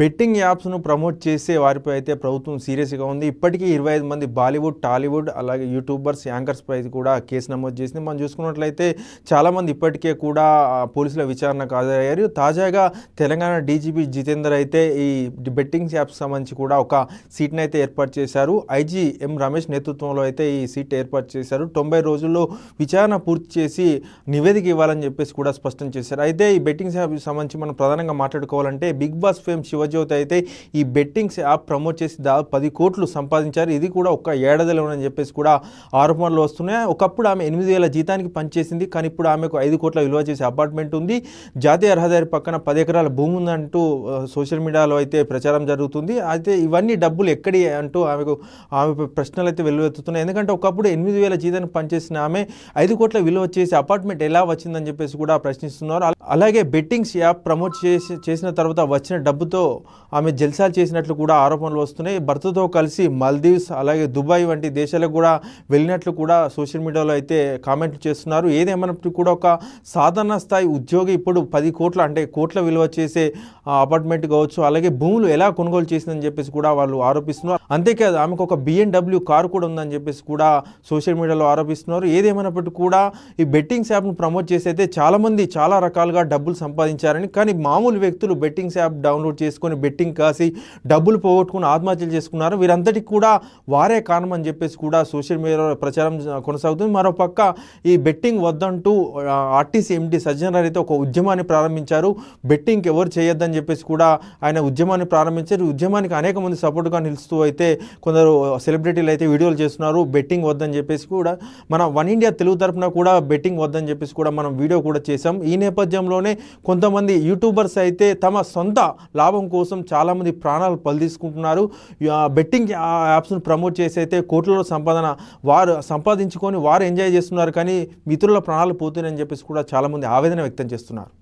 Betting యాప్స్ను promote చేసే వారిపై అయితే ప్రభుత్వం సీరియస్గా ఉంది. ఇప్పటికీ ఇరవై ఐదు మంది బాలీవుడ్ టాలీవుడ్ అలాగే యూట్యూబర్స్ యాంకర్స్పై కూడా కేసు నమోదు చేసింది. మనం చూసుకున్నట్లయితే చాలామంది ఇప్పటికే కూడా పోలీసుల విచారణకు హాజరయ్యారు. తాజాగా తెలంగాణ డీజీపీ జితేందర్ అయితే ఈ బెట్టింగ్ యాప్స్ సంబంధించి కూడా ఒక సీట్ని అయితే ఏర్పాటు చేశారు. ఐజీ ఎం రమేష్ నేతృత్వంలో అయితే ఈ సీట్ ఏర్పాటు చేశారు. తొంభై రోజుల్లో విచారణ పూర్తి చేసి నివేదిక ఇవ్వాలని చెప్పేసి కూడా స్పష్టం చేశారు. అయితే ఈ బెట్టింగ్స్ యాప్ సంబంధించి మనం ప్రధానంగా మాట్లాడుకోవాలంటే బిగ్ బాస్ ఫేమ్ శివజ్యోతి అయితే ఈ బెట్టింగ్స్ యాప్ ప్రమోట్ చేసి దాదాపు పది కోట్లు సంపాదించారు. ఇది కూడా ఒక్క ఏడాదిలోనని చెప్పేసి కూడా ఆరోపణలు వస్తున్నాయి. ఒకప్పుడు ఆమె ఎనిమిది వేల జీతానికి పనిచేసింది కానీ ఇప్పుడు ఆమెకు ఐదు కోట్ల విలువ చేసే అపార్ట్మెంట్ ఉంది. జాతీయ రహదారి పక్కన పది ఎకరాల భూమి ఉందంటూ సోషల్ మీడియాలో అయితే ప్రచారం జరుగుతుంది. అయితే ఇవన్నీ డబ్బులు ఎక్కడి అంటూ ఆమెకు ఆమె ప్రశ్నలు అయితే వెల్లువెత్తుతున్నాయి. ఎందుకంటే ఒకప్పుడు ఎనిమిది వేల జీతానికి పనిచేసిన ఆమె ఐదు కోట్ల విలువ చేసి అపార్ట్మెంట్ ఎలా వచ్చిందని చెప్పేసి కూడా ప్రశ్నిస్తున్నారు. అలాగే బెట్టింగ్స్ యాప్ ప్రమోట్ చేసి చేసిన తర్వాత వచ్చిన డబ్బుతో ఆమె జల్సాలు చేసినట్లు కూడా ఆరోపణలు వస్తున్నాయి. భర్తతో కలిసి మల్దీవ్స్ అలాగే దుబాయ్ వంటి దేశాలకు కూడా వెళ్ళినట్లు కూడా సోషల్ మీడియాలో అయితే కామెంట్లు చేస్తున్నారు. ఏదేమైనప్పటికీ కూడా ఒక సాధారణ స్థాయి ఉద్యోగి ఇప్పుడు పది కోట్ల అంటే కోట్ల విలువ చేసే అపార్ట్మెంట్ కావచ్చు అలాగే భూములు ఎలా కొనుగోలు చేసిందని చెప్పేసి కూడా వాళ్ళు ఆరోపిస్తున్నారు. అంతేకాదు ఆమెకు ఒక బిఎన్డబ్ల్యూ కారు కూడా ఉందని చెప్పేసి కూడా సోషల్ మీడియాలో ఆరోపిస్తున్నారు. ఏదేమైనప్పటికీ కూడా ఈ బెట్టింగ్స్ యాప్ను ప్రమోట్ చేసి అయితే చాలామంది చాలా రకాలుగా డబ్బులు సంపాదించారని కానీ మామూలు వ్యక్తులు బెట్టింగ్స్ యాప్ డౌన్లోడ్ చేసి చేసుకొని బెట్టింగ్ కాసి డబ్బులు పోగొట్టుకుని ఆత్మహత్యలు చేసుకున్నారు. వీరందరికీ కూడా వారే కారణం అని చెప్పేసి కూడా సోషల్ మీడియాలో ప్రచారం కొనసాగుతుంది. మరోపక్క ఈ బెట్టింగ్ వద్దంటూ ఆర్టీసీ ఎండి సజ్జన్ అయితే ఒక ఉద్యమాన్ని ప్రారంభించారు. బెట్టింగ్ ఎవరు చేయొద్దని చెప్పేసి కూడా ఆయన ఉద్యమాన్ని ప్రారంభించారు. ఉద్యమానికి అనేక మంది సపోర్ట్గా నిలుస్తూ అయితే కొందరు సెలబ్రిటీలు అయితే వీడియోలు చేస్తున్నారు. బెట్టింగ్ వద్దని చెప్పేసి కూడా మన వన్ ఇండియా తెలుగు తరపున కూడా బెట్టింగ్ వద్దని చెప్పేసి కూడా మనం వీడియో కూడా చేసాం ఈ నేపథ్యంలోనే కొంతమంది యూట్యూబర్స్ అయితే తమ సొంత లాభం కోసం చాలామంది ప్రాణాలు పలిదీసుకుంటున్నారు. బెట్టింగ్ యాప్స్ను ప్రమోట్ చేసి అయితే కోట్లలో సంపాదన వారు సంపాదించుకొని వారు ఎంజాయ్ చేస్తున్నారు కానీ మిత్రుల ప్రాణాలు పోతున్నాయని చెప్పేసి కూడా చాలామంది ఆవేదన వ్యక్తం చేస్తున్నారు.